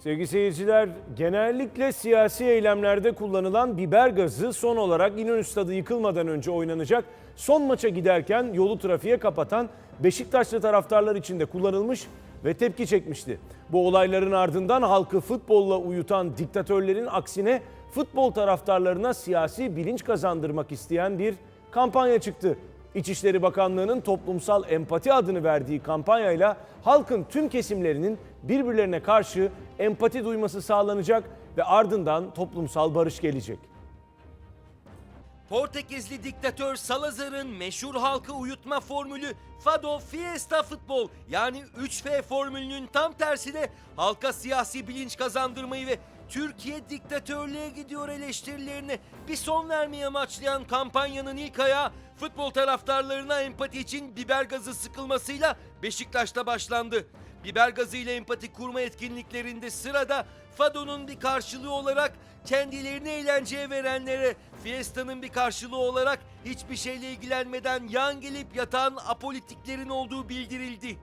Sevgili seyirciler, genellikle siyasi eylemlerde kullanılan biber gazı son olarak İnönü Stadı yıkılmadan önce oynanacak son maça giderken yolu trafiğe kapatan Beşiktaşlı taraftarlar için de kullanılmış ve tepki çekmişti. Bu olayların ardından halkı futbolla uyutan diktatörlerin aksine futbol taraftarlarına siyasi bilinç kazandırmak isteyen bir kampanya çıktı. İçişleri Bakanlığı'nın toplumsal empati adını verdiği kampanyayla halkın tüm kesimlerinin birbirlerine karşı empati duyması sağlanacak ve ardından toplumsal barış gelecek. Portekizli diktatör Salazar'ın meşhur halkı uyutma formülü Fado Fiesta Futbol yani 3F formülünün tam tersine halka siyasi bilinç kazandırmayı ve Türkiye diktatörlüğe gidiyor eleştirilerine bir son vermeyi amaçlayan kampanyanın ilk ayağı futbol taraftarlarına empati için biber gazı sıkılmasıyla Beşiktaş'ta başlandı. Biber gazı ile empati kurma etkinliklerinde sırada Fado'nun bir karşılığı olarak kendilerini eğlenceye verenlere, Fiesta'nın bir karşılığı olarak hiçbir şeyle ilgilenmeden yan gelip yatan apolitiklerin olduğu bildirildi.